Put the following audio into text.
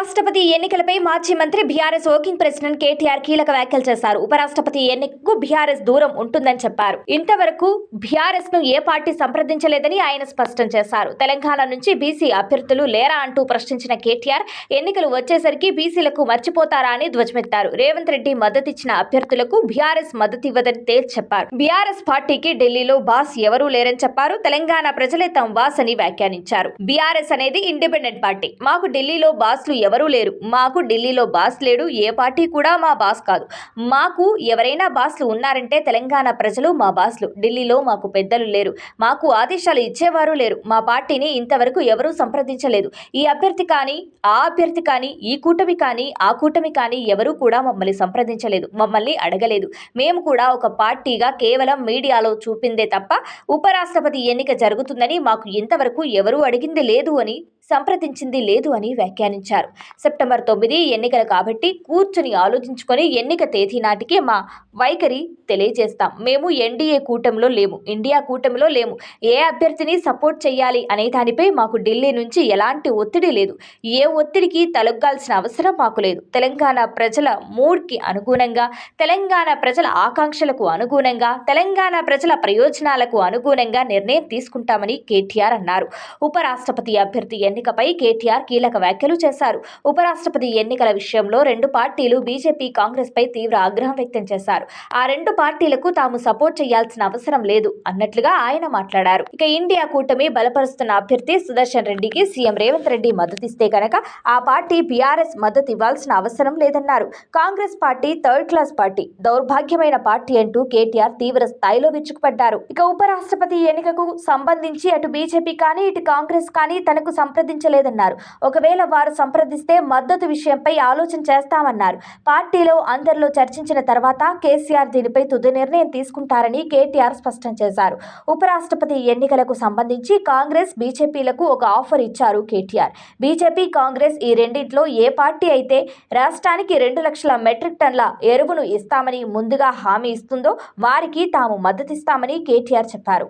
ఉపరాష్ట్రపతి ఎన్నికలపై మాజీ మంత్రి బీఆర్ఎస్ వర్కింగ్ ప్రెసిడెంట్ కేటీఆర్ కీలక వ్యాఖ్యలు చేశారు. ఉపరాష్ట్రపతి ఎన్నికకు బీఆర్ఎస్ దూరం ఉంటుందని చెప్పారు. ఇంతవరకు బీఆర్ఎస్ను ఏ పార్టీ సంప్రదించలేదని ఆయన స్పష్టం చేశారు. తెలంగాణ నుంచి బీసీ అభ్యర్థులు లేరా అంటూ ప్రశ్నించిన కేటీఆర్ ఎన్నికలు వచ్చేసరికి బీసీలకు మర్చిపోతారా అని ధ్వజమెత్తారు. రేవంత్ రెడ్డి మద్దతిచ్చిన అభ్యర్థులకు బీఆర్ఎస్ మద్దతు ఇవ్వదని తేల్చి చెప్పారు బీఆర్ఎస్ పార్టీకి ఢిల్లీలో బాస్ ఎవరూ లేరని చెప్పారు. తెలంగాణ ప్రజలే తమ బాస్ అని వ్యాఖ్యానించారు. బీఆర్ఎస్ అనేది ఇండిపెండెంట్ పార్టీ. మాకు ఢిల్లీలో బాస్లు ఎవరూ లేరు. మాకు ఢిల్లీలో బాస్ లేడు. ఏ పార్టీ కూడా మా బాస్ కాదు. మాకు ఎవరైనా బాస్లు ఉన్నారంటే తెలంగాణ ప్రజలు మా బాస్లు. ఢిల్లీలో మాకు పెద్దలు లేరు. మాకు ఆదేశాలు ఇచ్చేవారు లేరు. మా పార్టీని ఇంతవరకు ఎవరూ సంప్రదించలేదు. ఈ అభ్యర్థి కానీ ఆ అభ్యర్థి కానీ ఈ కూటమి కానీ ఆ కూటమి కానీ ఎవరూ కూడా మమ్మల్ని సంప్రదించలేదు. మమ్మల్ని అడగలేదు. మేము కూడా ఒక పార్టీగా కేవలం మీడియాలో చూపిందే తప్ప ఉపరాష్ట్రపతి ఎన్నిక జరుగుతుందని మాకు ఇంతవరకు ఎవరూ అడిగింది లేదు అని సంప్రదించింది లేదు అని వ్యాఖ్యానించారు. సెప్టెంబర్ తొమ్మిది ఎన్నికలు కాబట్టి కూర్చుని ఆలోచించుకొని ఎన్నిక తేదీ నాటికి మా వైఖరి తెలియజేస్తాం. మేము ఎన్డీఏ కూటమిలో లేము ఇండియా కూటమిలో లేము. ఏ అభ్యర్థిని సపోర్ట్ చేయాలి అనే దానిపై మాకు ఢిల్లీ నుంచి ఎలాంటి ఒత్తిడి లేదు. ఏ ఒత్తిడికి తలొగ్గాల్సిన అవసరం మాకు లేదు. తెలంగాణ ప్రజల మూడ్కి అనుగుణంగా తెలంగాణ ప్రజల ఆకాంక్షలకు అనుగుణంగా తెలంగాణ ప్రజల ప్రయోజనాలకు అనుగుణంగా నిర్ణయం తీసుకుంటామని కేటీఆర్ అన్నారు. ఉపరాష్ట్రపతి అభ్యర్థి ఎన్నికపై కేటీఆర్ కీలక వ్యాఖ్యలు చేశారు. ఉపరాష్ట్రపతి ఎన్నికల విషయంలో రెండు పార్టీలు బీజేపీ కాంగ్రెస్ పై తీవ్ర ఆగ్రహం వ్యక్తం చేశారు. ఆ రెండు పార్టీలకు తాము సపోర్ట్ చేయాల్సిన అవసరం లేదు అన్నట్లుగా ఆయన మాట్లాడారు. ఇక ఇండియా కూటమి బలపరుస్తున్న అభ్యర్థి సుదర్శన్ రెడ్డికి సీఎం రేవంత్ రెడ్డి మద్దతిస్తే కనుక ఆ పార్టీ బీఆర్ఎస్ మద్దతు ఇవ్వాల్సిన అవసరం లేదన్నారు. Congress party third class party దౌర్భాగ్యమైన పార్టీ అంటూ కేటీఆర్ తీవ్ర స్థాయిలో విరుచుకుపడ్డారు. ఇక ఉపరాష్ట్రపతి ఎన్నికకు సంబంధించి అటు బీజేపీ కానీ ఇటు కాంగ్రెస్ కానీ తనకు సంప్రదించలేదన్నారు. ఒకవేళ వారు సంప్రదిస్తే మద్దతు విషయంపై ఆలోచన చేస్తామన్నారు. పార్టీలో అందరిలో చర్చించిన తర్వాత కేసీఆర్ దీనిపై తుది నిర్ణయం తీసుకుంటారని కేటీఆర్ స్పష్టం చేశారు. ఉపరాష్ట్రపతి ఎన్నికలకు సంబంధించి కాంగ్రెస్ బీజేపీలకు ఒక ఆఫర్ ఇచ్చారు కేటీఆర్. బీజేపీ కాంగ్రెస్ ఈ రెండింటిలో ఏ పార్టీ అయితే రాష్ట్రానికి రెండు లక్షల మెట్రిక్ టన్ల ఎరువును ఇస్తామని ముందుగా హామీ ఇస్తుందో వారికి తాము మద్దతిస్తామని కేటీఆర్ చెప్పారు.